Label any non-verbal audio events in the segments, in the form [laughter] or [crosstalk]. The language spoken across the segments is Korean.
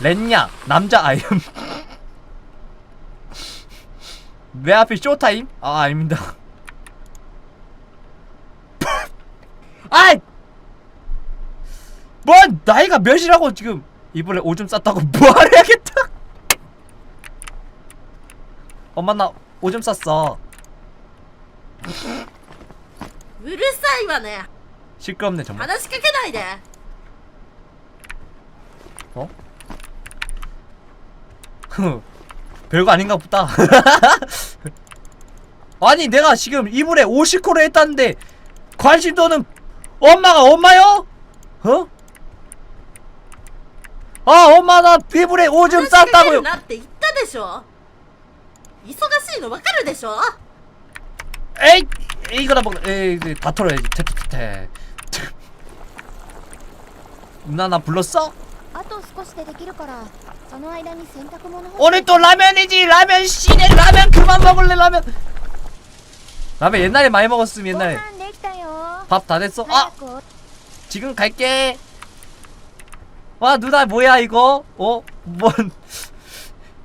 렌냐 남자 아이엠 [laughs] 내 앞에 쇼타임? 아 아닙니다 [laughs] 아이 뭐 나이가 몇이라고 지금 이번에 오줌 쌌다고 뭐하래야겠다 [laughs] 엄마 나 오줌 쌌어 うるさいわね 시끄럽네 정말 話しかけないで 어? 흐, [laughs] 별거 아닌가 보다. [laughs] 아니 내가 지금 이불에 오시코를 했다는데 관심도는 엄마가 엄마요? 어? 아 엄마 나 이불에 오줌 話しかけ 쌌다고요. るなって言ったでしょ忙しいの分かるでしょ 에이 이거나 먹 에이 이거 다 털어야지. 테테테테. [laughs] 누나 나 불렀어? あと少しでできるからその間に洗濯物干 오늘 또 라면이지 라면 씨네 라면 그만 먹을래 라면 라면 옛날에 많이 먹었음 ご 옛날에 飯できたよ 밥 다 됐어 早 아 く 지금 갈게 와 누나 뭐야 이거 어뭔 [laughs]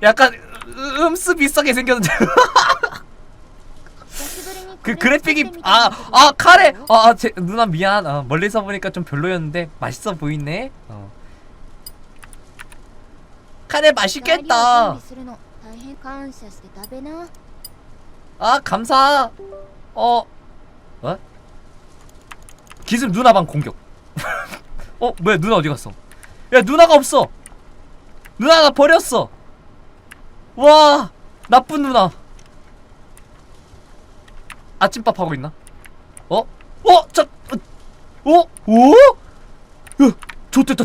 약간 으- 음스 비싸게 생겼는데 久しぶりにこ 그 れ 그래픽이 作ってみたんだ 아 けど 아 카레 아, 아 제, 누나 미안 아, 멀리서 보니까 좀 별로였는데 맛있어 보이네 어. 카레 맛있겠다. 아 감사. 어. 어? 기습 누나방 공격. [laughs] 어 뭐야 누나 어디 갔어? 야 누나가 없어. 누나 나 버렸어. 와 나쁜 누나. 아침밥 하고 있나? 어? 어? 저, 어? 오?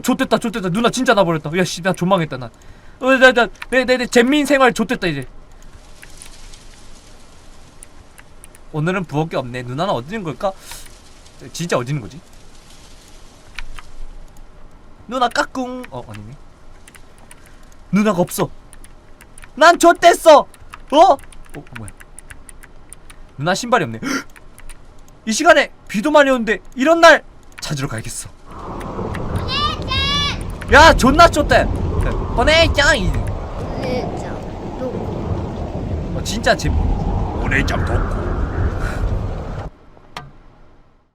좋됐다 좋됐다 누나 진짜 나 버렸다 야씨 나 존망했다 나 어, 나, 나, 내, 내, 내 잼민 생활 좋됐다 이제 오늘은 부엌이 없네. 누나는 어디 있는 걸까? 진짜 어디 있는 거지? 누나 까꿍. 어 아니네. 누나가 없어. 난 좆됐어. 어? 어 뭐야? 누나 신발이 없네. 헉! [gasps] 이 시간에 비도 많이 오는데 이런 날 찾으러 가야겠어. 야 존나 쫓대. 꺼내짱 네, 자, 너. 어, 진짜 집. 오래 잠 덥고